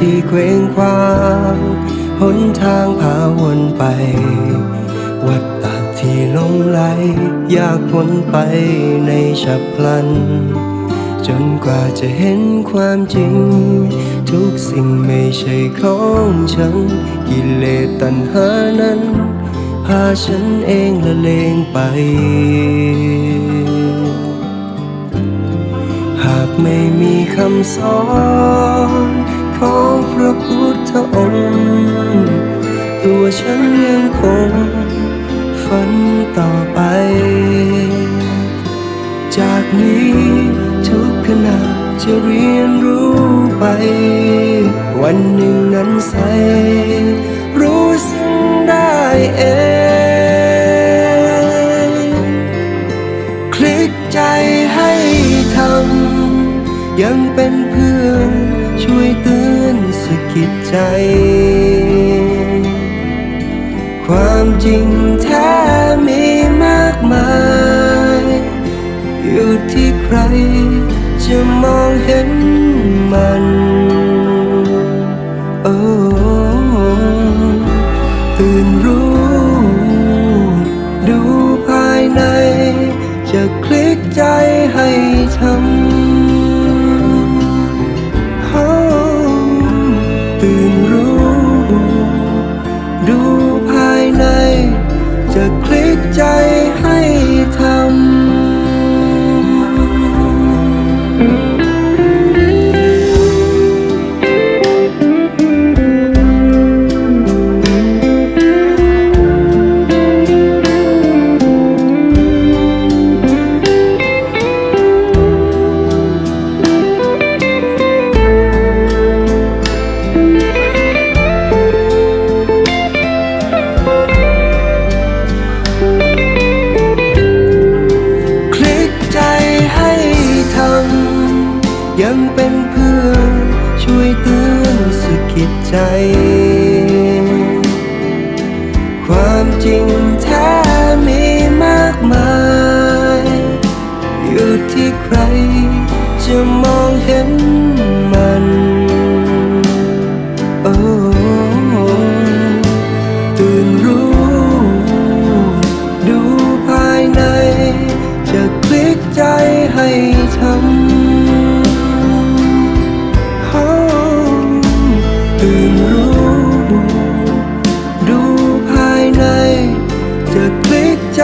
ที่เคว้งคว้างหนทางพาวนไป วัดตากที่ลงไหล อยากพ้นไปในฉับพลัน จนกว่าจะเห็นความจริง ทุกสิ่งไม่ใช่ของฉัน กิเลสตัณหานั้น พาฉันเองละเลงไปหากไม่มีคำสอน ของพระพุทธองค์ ตัวฉันยังคงฝันต่อไป จากนี้ทุกขณะจะเรียนรู้ไป วันหนึ่งนั้นใส รู้สึกได้เองคลิกใจให้ทำยังเป็นเพื่อนช่วยเตือน สะกิดใจ ความจริงแท้มีมากมาย อยู่ที่ใครจะมองเห็นมันโอ้ตื่นรู้ ดูภายใน จะคลิกใจให้ทำ จะคลิกใจให้เธอ ยังเป็นเพื่อนช่วยเตือนสะกิดใจ ความจริงแท้มีมากมาย อยู่ที่ใครจะมองเห็นมันโอ้ตื่นรู้ ดูภายใน จะคลิกใจให้ จะคลิกใจ